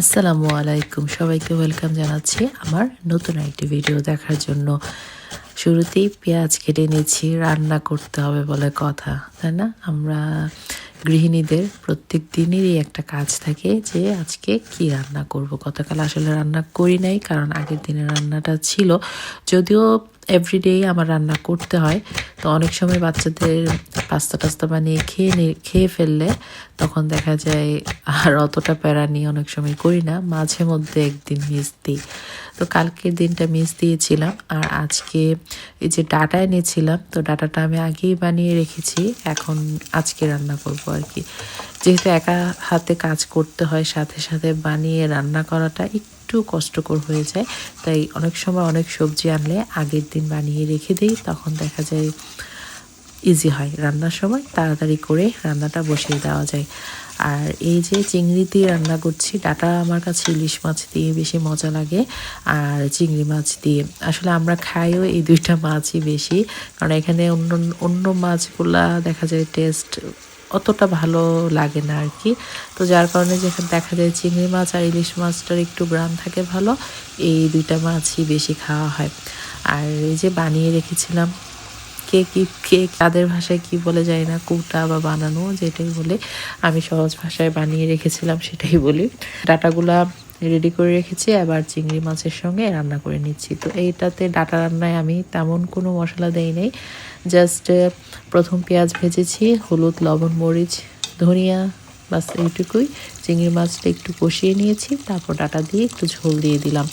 আসসালামু আলাইকুম। সবাইকে ওয়েলকাম জানাচ্ছি আমার নতুন একটি ভিডিও দেখার জন্য। শুরুতেই পেঁয়াজ কেটে নিয়েছি, রান্না করতে হবে বলে কথা, তাই না? আমরা গৃহিণীদের প্রত্যেক দিনেরই একটা কাজ থাকে যে, আজকে কি রান্না করব? গতকাল আসলে রান্না করি নাই, কারণ আগের দিনের রান্নাটা ছিল। যদিও এভরিডে আমার রান্না করতে হয়। তো অনেক সময় বাচ্চাদের পাস্তা টাস্তা বানিয়ে খেয়ে খেয়ে ফেললে তখন দেখা যায় আর অতটা প্যারা নিয়ে অনেক সময় করি না। মাঝে মধ্যে একদিন মিস দিই। তো কালকের দিনটা মিস দিয়েছিলাম। আর আজকে এই যে ডাটা এনেছিলাম, তো ডাটাটা আমি আগেই বানিয়ে রেখেছি। এখন আজকে রান্না করব আর কি। যেহেতু একা হাতে কাজ করতে হয়, সাথে সাথে বানিয়ে রান্না করাটা একটু কষ্টকর হয়ে যায়। তাই অনেক সময় অনেক সবজি আনলে আগের দিন বানিয়ে রেখে দিই, তখন দেখা যায় ইজি হয়। রান্নার সময় তাড়াতাড়ি করে রান্নাটা বসিয়ে দেওয়া যায়। আর এই যে চিংড়ি দিয়ে রান্না করছি, ডাটা আমার কাছে ইলিশ মাছ দিয়ে বেশি মজা লাগে। আর চিংড়ি মাছ দিয়ে আসলে আমরা খাইও এই দুইটা মাছই বেশি। কারণ এখানে অন্য অন্য মাছগুলা দেখা যায় টেস্ট অতটা ভালো লাগে না আর কি। তো যার কারণে যেখানে দেখা যায় চিংড়ি মাছ আর ইলিশ মাছটার একটু ব্রান থাকে ভালো, এই দুইটা মাছই বেশি খাওয়া হয়। আর এই যে বানিয়ে রেখেছিলাম কে কি, কে কাদের ভাষায় কি বলে যায় না, কুটা বা বানানো যেটাই বলে আমি সহজ ভাষায় বানিয়ে রেখেছিলাম সেটাই বলি। ডাটাগুলা রেডি করে রেখেছি আবার চিংড়ি মাছের সঙ্গে রান্না করে নিচ্ছি। তো এইটাতে ডাটা রান্নায় আমি তেমন কোনো মশলা দেই নাই জাস্ট প্রথম পেঁয়াজ ভেজেছি, হলুদ, লবণ, মরিচ, ধনিয়া বাস এইটুকুই। চিংড়ি মাছটা একটু কষিয়ে নিয়েছি, তারপর ডাটা দিয়ে একটু ঝোল দিয়ে দিলাম।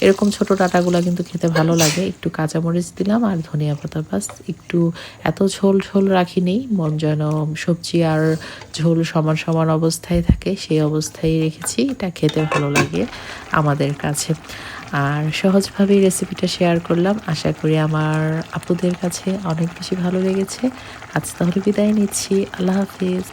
এরকম ছোট ডাটাগুলো কিন্তু খেতে ভালো লাগে। একটু কাঁচামরিচ দিলাম আর ধনিয়া পাতা বাস। একটু এত ঝোল ঝোল রাখিনি, মন যেন সবজি আর ঝোল সমান সমান অবস্থায় থাকে, সেই অবস্থায় রেখেছি। এটা খেতে ভালো লাগে আমাদের কাছে। আর সহজভাবেই রেসিপিটা শেয়ার করলাম। আশা করি আমার আপুদের কাছে অনেক বেশি ভালো লেগেছে। আজ তাহলে বিদায় নিচ্ছি। আল্লাহ হাফিজ।